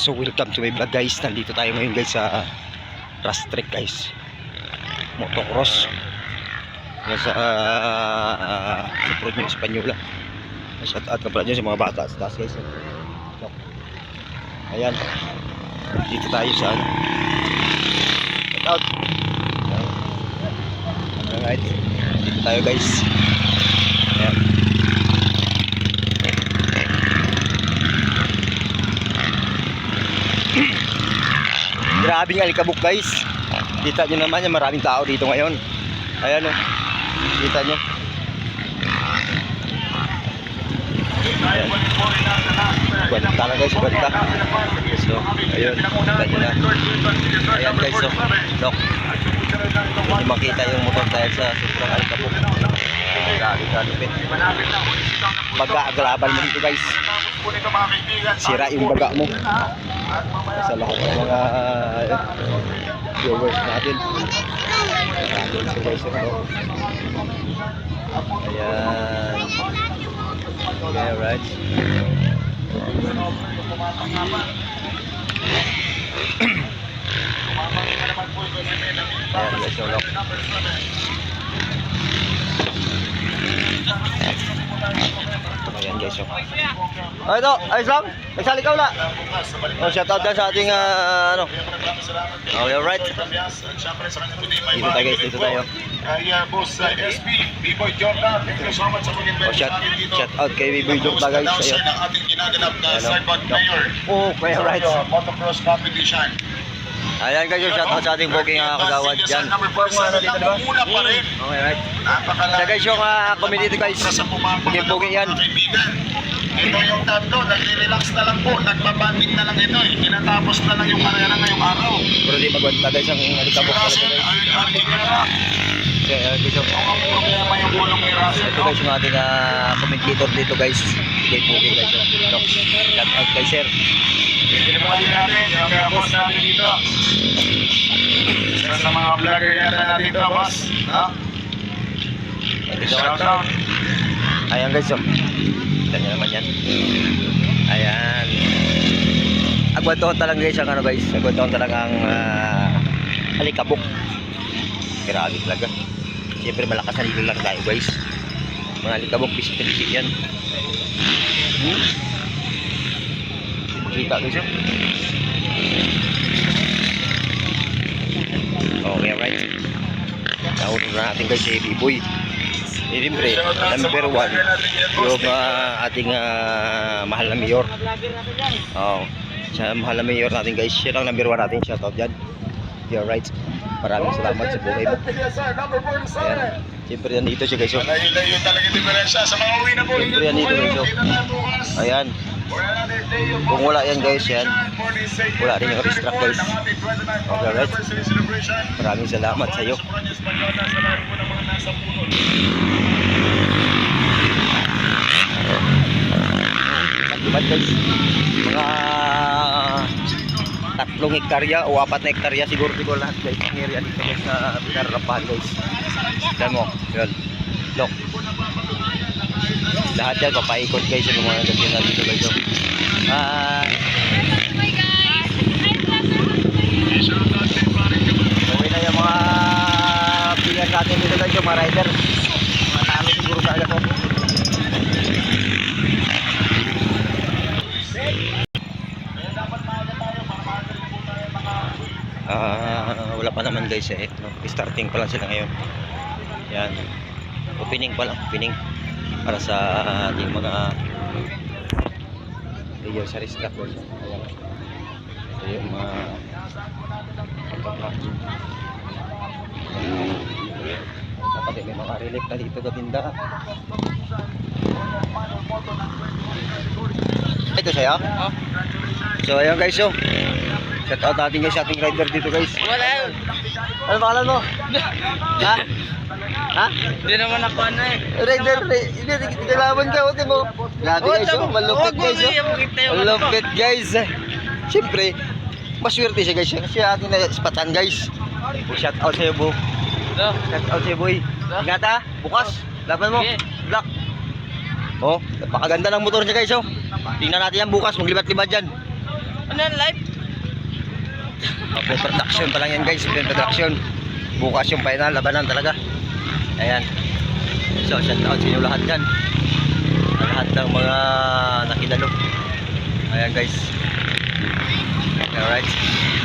So welcome to my vlog guys. Nandito tayo ngayon guys sa Rust Trek guys. Motocross. Yan sa uh, sa Province Espanyola. Shout out ka pala dyan sa mga bata sa taas guys. Ayan. Dito tayo sa ano. Shout out. Alright. Dito tayo guys. Grabing alikabok guys. Kita nyo naman yan, maraming tao dito ngayon. Ayan o. Kita nyo. Ayan. Kwenta na guys, kwenta. So, ayun. Kita nyo na. Ayan guys, so. Look. Hindi makita yung motor dahil sa sobrang alikabok. Grabe, grabe. Baga-aglaban mo dito guys. Sira yung baga mo sa lahat ng mga uh, viewers natin. Maraming guys ito. Ayan. Okay, right. Ayan guys, yung yung Oh, ito, ayos lang. Nagsali ka wala. Oh, shout out sa ating ah, ano. Okay, alright. Dito tayo guys, dito tayo. Kaya boss uh, SB, B-Boy Jordan, thank you so much sa paging Oh, shout, shout out kay Biboy Jok na guys. Ayun. ng ating ginaganap na? Cyclone Mayor. Oh, okay, alright. Sa Motocross Competition. Ayan guys, yung shout out sa ating booking uh, kagawad dyan. Number 47 lang, muna pa rin. Okay, right. Siya guys, yung uh, community guys. Sa Booking booking yan. Ito yung tatlo, nagre-relax na lang po, nagbabanding na lang ito eh. Tinatapos na lang yung karera ngayong araw. Pero di magwanta guys ang Si alikabok talaga Russell Okay, guys, yung, ang problema yung gulong ni Russell. ito guys yung ating uh, commentator dito guys. Kay guys. Yung, no. Shout out kay sir. Pinapali natin yung uh, boss natin dito. Isa sa mga vlogger yata natin dito, boss. Ha? Shout out. Ayan guys, oh. Kita nyo naman yan. Ayan. Agwantoon talaga guys ang ano guys. Agwantoon talaga ang uh, alikabok. Grabe talaga. Siyempre malakas na lang tayo guys. Mga alikabok, bisip-bisip yan. Hmm? Kita guys oh. Okay, right. Nauna na natin guys si B-Boy. Eh, Siyempre, number one, yung ah, ating ah, mahal na mayor. Oo. Siya mahal na mayor natin guys. Siya lang number one natin. Shoutout dyan. You're right. Maraming salamat sa buhay mo. Ayan. Siyempre, nandito siya guys. oh. Siyempre, yan dito, guys, oh. Ayan. Kung wala yan guys, yan. Wala rin yung racetrack guys. Okay, right. Maraming salamat sa iyo. Diba guys? Mga tatlong hektarya o apat na hektarya siguro siguro lahat guys ang area dito guys sa pinararapahan guys. Tignan mo, yun. Look. Lahat yan papaikot guys yung mga gabi na dito guys. Ah, okay na yung mga pilihan natin dito guys yung mga rider. Mga talo siguro sa agad oh. Ah, wala pa naman guys eh. No? Starting pa lang sila ngayon. Yan. Opening pa lang, opening. Para sa ating mga player sa guys. Ayan. Ito yung mga dapat may mga relic na dito gatinda. Ito siya. Oh. So ayun guys, so shout out natin guys ating rider dito guys. Wala yun. Ano pangalan mo? ha? Ha? Hindi naman ako ano eh. Rider, ri- hindi, kailangan ka, huwag mo. Grabe guys, oh, malupit guys, oh. yung ano. Malupit guys. Siyempre, maswerte siya guys. Kasi ating na-spatan guys. Oh, shout out sa'yo. No. Shout out sa'yo, boy. Ingat ha, bukas. Laban mo. Black. Oh, napakaganda ng motor niya guys, oh. Tingnan natin yan bukas, maglibat-libat dyan. Ano yan, live? Oh, pre-production pa lang yan guys, pre-production. Bukas yung final, labanan talaga. Ayan. So, shout out sa inyo lahat dyan. Lahat ng mga nakilalo. Ayan guys. Alright.